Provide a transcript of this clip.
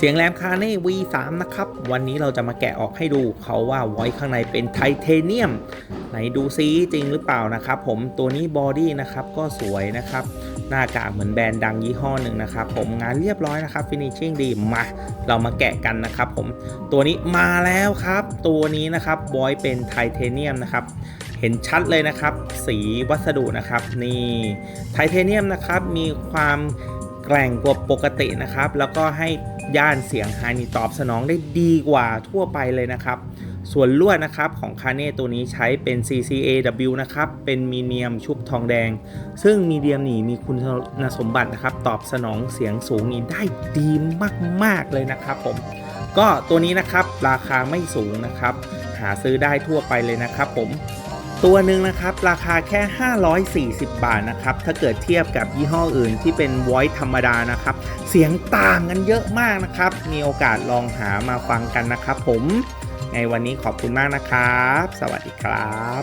เสียงแรมคาเน่ V3 นะครับ วันนี้เราจะมาแกะออกให้ดูเขาว่าไว้ข้างในเป็นไทเทเนียม ไหนดูซิจริงหรือเปล่านะครับผมตัวนี้บอดี้นะครับก็สวยนะครับ หน้ากากเหมือนแบรนด์ดังยี่ห้อหนึ่งนะครับผมงานเรียบร้อยนะครับฟินิชชิ่งดีมาเรามาแกะกันนะครับผมตัวนี้มาแล้วครับ ตัวนี้นะครับบอยเป็นไทเทเนียมนะครับเห็นชัดเลยนะครับ สีวัสดุนะครับ นี่ไทเทเนียมนะครับมีความ แกร่งกว่าปกตินะครับ แล้วก็ให้ย่านเสียงไฮนี่ตอบสนองได้ดีกว่าทั่วไปเลยนะครับ ส่วนลวดนะครับของคาเน่ตัวนี้ใช้เป็น CCAW นะครับ เป็นมีเนียมชุบทองแดง ซึ่งมีเดียมนี่มีคุณสมบัตินะครับ ตอบสนองเสียงสูงนี่ได้ดีมาก ๆ เลยนะครับผม ก็ตัวนี้นะครับราคาไม่สูงนะครับ หาซื้อได้ทั่วไปเลยนะครับผม ตัวหนึ่งนะครับ ราคาแค่ 540 บาทนะครับ ถ้าเกิดเทียบกับยี่ห้ออื่นที่เป็น voice ธรรมดานะครับ เสียงต่างกันเยอะมากนะครับ มีโอกาสลองหามาฟังกันนะครับผม ในวันนี้ขอบคุณมากนะครับ สวัสดีครับ